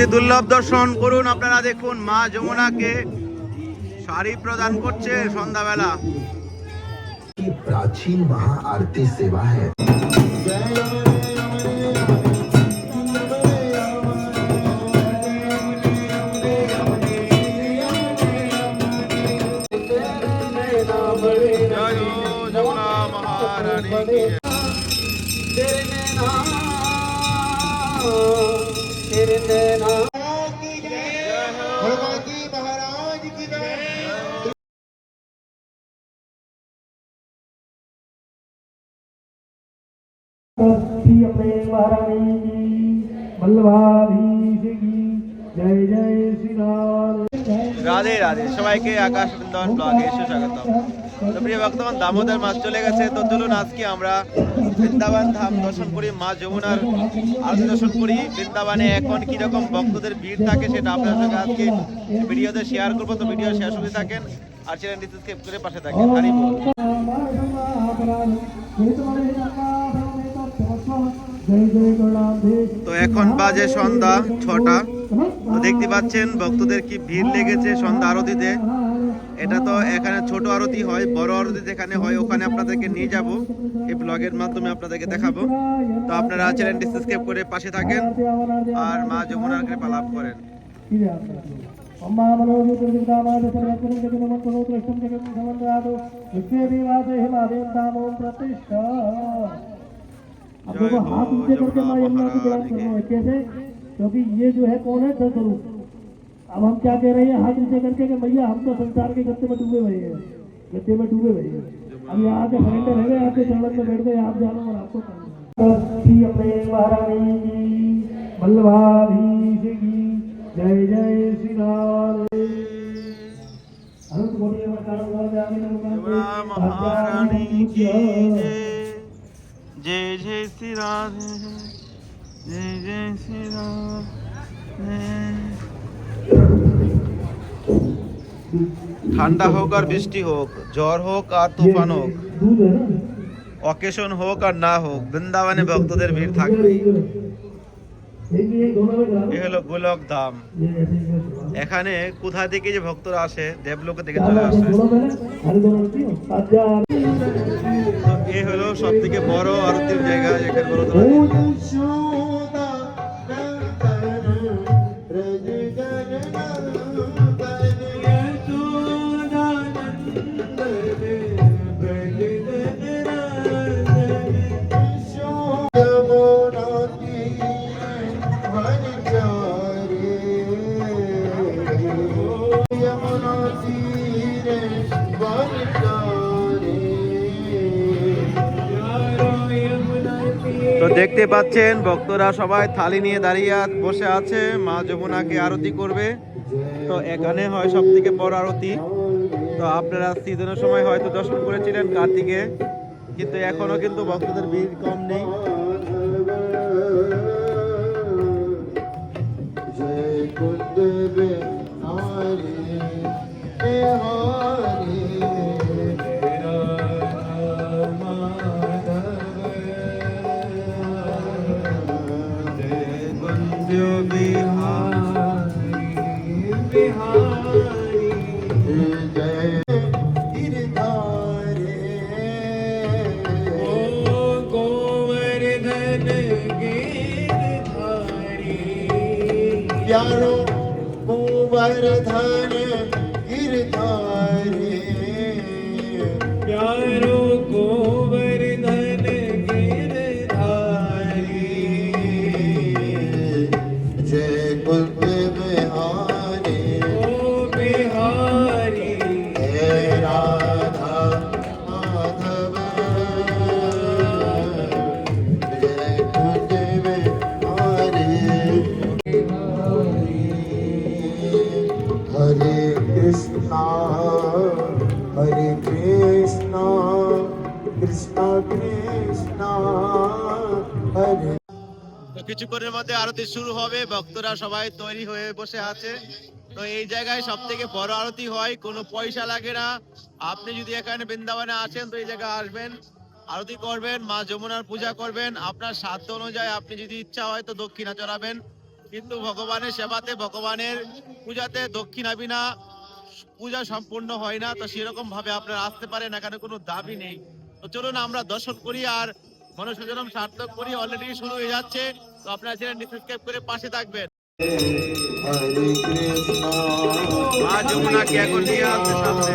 অতি দুর্লভ দর্শন করুন আপনারা দেখুন মা যমুনাকে শাড়ি প্রদান করছে সন্ধ্যাবেলা। প্রাচীন মহা আরতি সেবা হ্যাঁ। श्री अपने महारानी की वल्लभाधीश की जय जय श्री राम রাধে রাধে সবাইকে আকাশ বৃন্দাবন ব্লগে এসে স্বাগত তো প্রিয় ভক্তগণ দামোদর মাছ চলে গেছে। তো চলুন আজকে আমরা বৃন্দাবন ধাম দর্শন করি মা যমুনার আরতি দর্শন করি। বৃন্দাবনে এখন কীরকম ভক্তদের ভিড় থাকে সেটা আপনার সঙ্গে আজকে ভিডিওতে শেয়ার করব। তো ভিডিও শেয়ার সঙ্গে থাকেন আর সেখানে সাবস্ক্রাইব করে পাশে থাকেন। হারি তো এখন বাজে সন্ধ্যা ছটা। তো দেখতে পাচ্ছেন ভক্তদের কি ভিড় লেগেছে সন্ধ্যা আরতিতে। এটা তো এখানে ছোট আরতি হয় বড় আরতি যেখানে হয় ওখানে আপনাদেরকে নিয়ে যাব এই ব্লগের মাধ্যমে আপনাদেরকে দেখাবো তো আপনারা চ্যানেলটি সাবস্ক্রাইব করে পাশে থাকেন আর মা যমুনার কৃপা লাভ করেন अम्मा मनोजुर्दामाद सर्वत्र जगन्मन्त्रोत्रष्टं जगन् समन्वादो विश्वेदेवादे हिमालयं दामो प्रतिष्ठा अब जय देखो हो हाथ ऊंचे करके जमुना माँ यमुना की बयान महारानी करना है कैसे क्योंकि ये जो है कौन है दसरूप अब हम क्या कह रहे हैं हाथ नीचे करके कि भैया हम तो संसार के गद्दे में डूबे हुए हैं। गद्दे में डूबे हुए हैं। अब यहाँ आके सरेंडर है गए आपके चरण में बैठ गए आप जानो और आपको जय जय श्री राम। महारानी की जय। जय। श्री जय जय श्री ঠান্ডা হোক আর বৃষ্টি হোক, জ্বর হোক আর তুফান হোক, অকেশন হোক আর না হোক, বৃন্দাবনে ভক্তদের ভিড় থাকবে এ হলো গোলক ধাম। এখানে কোথা থেকে যে ভক্তরা আসে, দেবলোকে থেকে চলে আসে। এ হলো সব থেকে বড় আরতির জায়গা যেখানে দেখতে পাচ্ছেন, ভক্তরা সবাই থালি নিয়ে দাঁড়িয়ে বসে আছে, মা যমুনাকে আরতি করবে। তো এখানে হয় সব থেকে বড় আরতি। তো আপনারা সিজনের সময় হয়তো দর্শন করেছিলেন কার্তিকে, কিন্তু এখনও কিন্তু ভক্তদের ভিড় কম নেই। राधा কিছুক্ষণের মধ্যে আরতি শুরু হবে, ভক্তরা সবাই তৈরি হয়ে বসে আছে। তো এই জায়গায় সব থেকে বড় আরতি হয়, কোনো পয়সা লাগে না। আপনি যদি এখানে বৃন্দাবনে আসেন তো এই জায়গায় আসবেন, আরতি করবেন, মা যমুনার পূজা করবেন। আপনার সাধ্য অনুযায়ী আপনি যদি ইচ্ছা হয়, তো দক্ষিণা চড়াবেন। কিন্তু ভগবানের সেবাতে, ভগবানের পূজাতে দক্ষিণা বিনা পূজা সম্পূর্ণ হয় না। তো সেরকম ভাবে আপনারা আসতে পারেন, এখানে কোনো দাবি নেই। তো চলুন, আমরা দর্শন করি আর মনুষ্যজনম সার্থক করি অলরেডি শুরু হয়ে যাচ্ছে। তো আপনারা সেটা সাবস্ক্রাইব করে পাশে থাকবেন। মা এখন নিয়ে আসছে সামনে?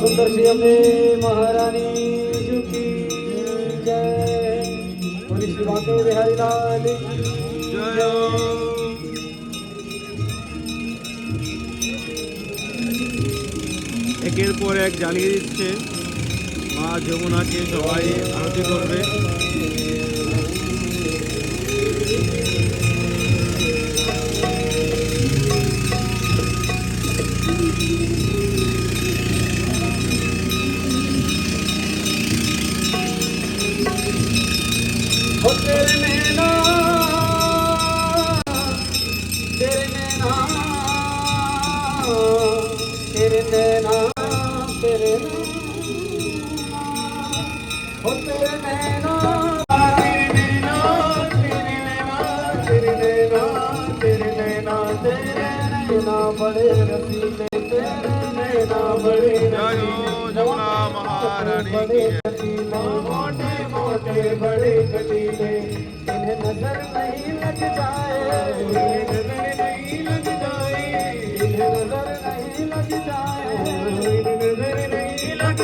સુંદર શ્રી અમે મહારાણી જુકી જય একের পর এক জানিয়ে দিচ্ছে মা যমুনাকে সবাই আরতি করবে। ਹੋ ਤੇਰੇ ਨੈਣਾ ਤੇਰੇ ਨੈਣਾ ਤੇਰੇ ਨੈਣਾ ਤੇਰੇ ਨੈਣਾ ਹੋ ਤੇਰੇ ਨੈਣਾ ਬੜੇ ਰਸੀਲੇ ਤੇਰੇ ਨਾ ਬੜੇ ਰਸੀਲੇ ਜਮਨਾ ਮਹਾਰਾਣੀ ਕੀ ਜੈ। ਮੋਟ बड़े कटीले उन्हें नज़र नहीं लग जाए। नज़र नहीं लग जाए। उन्हें नहीं लग जाए। उन्हें नज़र नहीं लग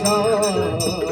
जाए।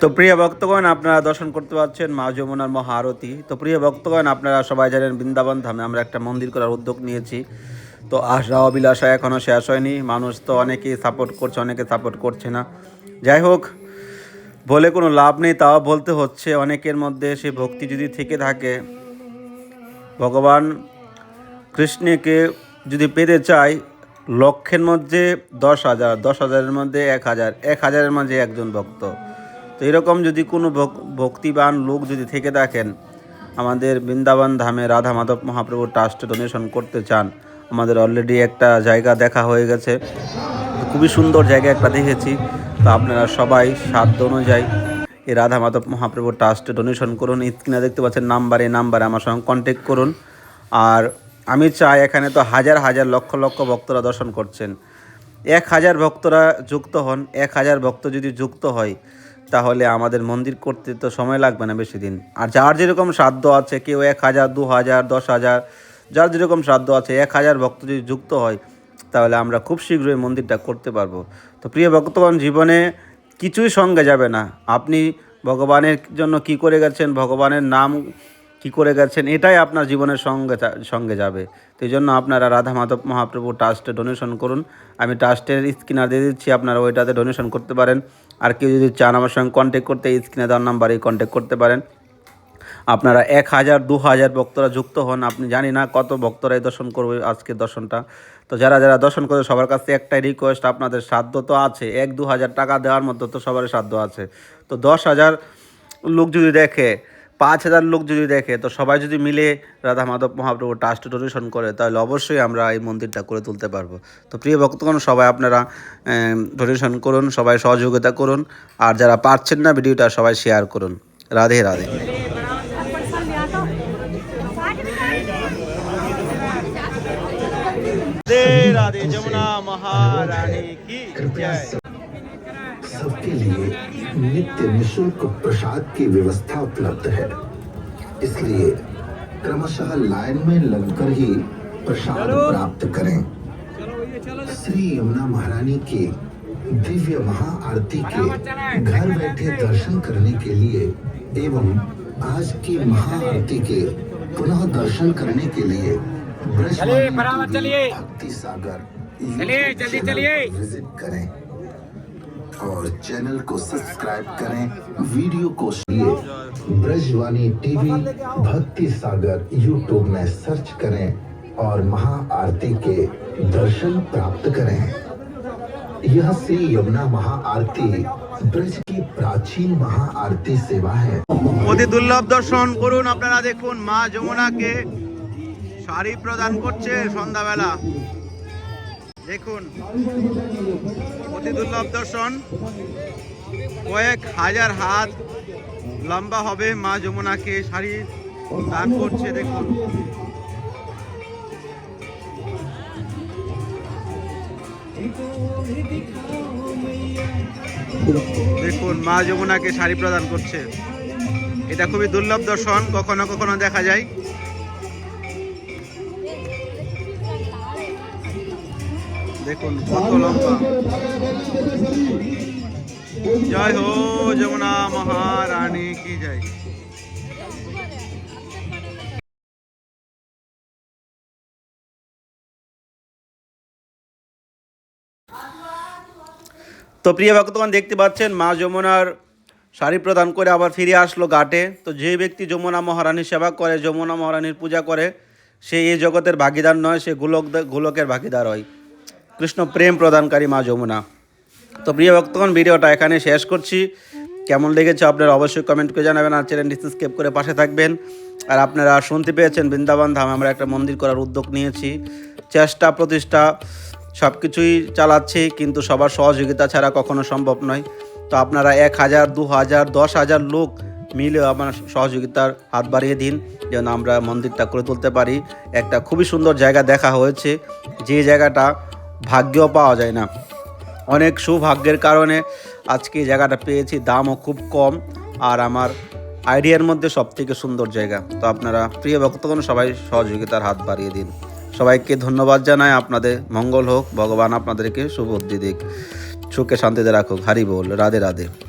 তো প্রিয় ভক্তগণ, আপনারা দর্শন করতে পারছেন মা যমুনার মহা আরতি তো প্রিয় ভক্তগণ, আপনারা সবাই জানেন বৃন্দাবন ধামে আমরা একটা মন্দির করার উদ্যোগ নিয়েছি। তো আশা অবিলাসা এখনও শেষ হয়নি। মানুষ তো অনেকেই সাপোর্ট করছে, অনেকে সাপোর্ট করছে না। যাই হোক, বলে কোনো লাভ নেই, তাও বলতে হচ্ছে, অনেকের মধ্যে সে ভক্তি যদি থেকে থাকে, ভগবান কৃষ্ণকে যদি পেতে চাই, লক্ষের মধ্যে দশ হাজার, দশ হাজারের মধ্যে এক হাজার, এক হাজারের মাঝে একজন ভক্ত। তো এরকম যদি কোনো ভক- ভক্তিবান লোক যদি থেকে থাকেন, আমাদের বৃন্দাবন ধামে রাধা মাধব মহাপ্রভু ট্রাস্টে ডোনেশন করতে চান, আমাদের অলরেডি একটা জায়গা দেখা হয়ে গেছে। খুবই সুন্দর জায়গা একটা দেখেছি। তো আপনারা সবাই সাধ্য অনুযায়ী এই রাধা মাধব মহাপ্রভু ট্রাস্টে ডোনেশন করুন। স্ক্রিনে দেখতে পাচ্ছেন, নাম্বার এই নাম্বারে আমার সঙ্গে কন্ট্যাক্ট করুন। আর আমি চাই এখানে তো হাজার হাজার লক্ষ লক্ষ ভক্তরা দর্শন করছেন। এক হাজার ভক্তরা যুক্ত হন, এক হাজার ভক্ত যদি যুক্ত হয়, তাহলে আমাদের মন্দির করতে তো সময় লাগবে না বেশি দিন। আর যার যেরকম সাধ্য আছে, কেউ এক হাজার, দু হাজার, দশ হাজার, যার যেরকম সাধ্য আছে, এক হাজার ভক্ত যদি যুক্ত হয়, তাহলে আমরা খুব শীঘ্রই মন্দিরটা করতে পারব। তো প্রিয় ভক্তগণ, জীবনে কিছুই সঙ্গে যাবে না। আপনি ভগবানের জন্য কি করে গেছেন, ভগবানের নাম কি করে গেছেন? এটাই আপনার জীবনের সঙ্গে সঙ্গে যাবে। এই জন্য আপনারা রাধা মাধব মহাপ্রভু ট্রাস্টে ডোনেশন করুন। আমি ট্রাস্টের স্ক্রিনার দিয়ে দিচ্ছি, আপনারা ওইটাতে ডোনেশন করতে পারেন। আর কেউ যদি চান আমার সঙ্গে কন্ট্যাক্ট করতে স্ক্রিনে দেওয়ার নাম্বারেই কন্ট্যাক্ট করতে পারেন। আপনারা এক হাজার, দু হাজার ভক্তরা যুক্ত হন, আপনি জানি না কত ভক্তরাই দর্শন করবে আজকের দর্শনটা। তো যারা যারা দর্শন করে সবার কাছে একটাই রিকোয়েস্ট আপনাদের সাধ্য তো আছে। এক, দু হাজার টাকা দেওয়ার মতো তো সবারই সাধ্য আছে। তো দশ হাজার লোক যদি দেখে পাঁচ হাজার লোক যদি দেখে তো সবাই যদি মিলে রাধা মাধব মহাপ্রভু ট্রাস্ট ডোনেশন করে তাহলে অবশ্যই আমরা এই মন্দিরটা করে তুলতে পারবো তো প্রিয় ভক্তগণ সবাই আপনারা ডোনেশন করুন সবাই সহযোগিতা করুন আর যারা পারছেন না ভিডিওটা সবাই শেয়ার করুন রাধে রাধে राधे राधे जमुना महारानी की कृपया जय सब- सबके लिए नित्य निशुल्क प्रसाद की व्यवस्था उपलब्ध है। इसलिए क्रमशः लाइन में लगकर ही प्रसाद प्राप्त करें। श्री यमुना महारानी की दिव्य महाआरती के घर बैठे दर्शन करने के लिए एवं आज की महाआरती के पुनः दर्शन करने के लिए चलिए बराबर चलिए। भक्ति सागर चलिए जल्दी चलिए। विज़िट करें। और चैनल को सब्सक्राइब करें वीडियो को लिए ब्रजवाणी टीवी भक्ति सागर यूट्यूब में सर्च करें और महाआरती के दर्शन प्राप्त करें यह श्री यमुना महाआरती ब्रज की प्राचीन महाआरती सेवा है অতি দুর্লভ দর্শন করুন আপনারা দেখুন মা যমুনাকে শাড়ি প্রদান করছে সন্ধ্যাবেলা দেখুন অতি দুর্লভ দর্শন। কয়েক হাজার হাত লম্বা হবে মা যমুনাকে শাড়ি দান করছে, দেখুন। দেখুন, মা যমুনাকে শাড়ি প্রদান করছে। এটা খুবই দুর্লভ দর্শন, কখনো কখনো দেখা যায়। দেখুন, কত লম্বা। জয় হো যমুনা মহারানী, কি জয়। তো প্রিয় ভক্তগণ, দেখতে পাচ্ছেন, মা যমুনার শাড়ি প্রদান করে আবার ফিরে আসলো ঘাটে। তো যে ব্যক্তি যমুনা মহারানীর সেবা করে, যমুনা মহারানীর পূজা করে, সে এই জগতের ভাগিদার নয়, সে গোলক গোলকের ভাগিদার হয়। কৃষ্ণ প্রেম প্রদানকারী মা যমুনা। তো প্রিয় ভক্তগণ, ভিডিওটা এখানে শেষ করছি। কেমন লেগেছে আপনারা অবশ্যই কমেন্ট করে জানাবেন আর চ্যানেলটি সাবস্ক্রাইব করে পাশে থাকবেন। আর আপনারা শুনতে পেয়েছেন বৃন্দাবন ধাম, আমরা একটা মন্দির করার উদ্যোগ নিয়েছি। চেষ্টা, প্রতিষ্ঠা সব কিছুই চালাচ্ছি, কিন্তু সবার সহযোগিতা ছাড়া কখনো সম্ভব নয়। তো আপনারা এক হাজার, দু হাজার, দশ হাজার লোক মিলে আমার সহযোগিতার হাত বাড়িয়ে দিন, যেন আমরা মন্দিরটা করে তুলতে পারি। একটা খুবই সুন্দর জায়গা দেখা হয়েছে। যে জায়গাটা ভাগ্যও পাওয়া যায় না। অনেক সৌভাগ্যের কারণে আজকে জায়গাটা পেয়েছি, দামও খুব কম আর আমার আইডিয়ার মধ্যে সব থেকে সুন্দর জায়গা। তো আপনারা প্রিয় ভক্তগণ, সবাই সহযোগিতার হাত বাড়িয়ে দিন। সবাইকে ধন্যবাদ জানাই, আপনাদের মঙ্গল হোক, ভগবান আপনাদেরকে শুভ দিক, সুখে শান্তিতে রাখুক। হারি বল, রাধে রাধে।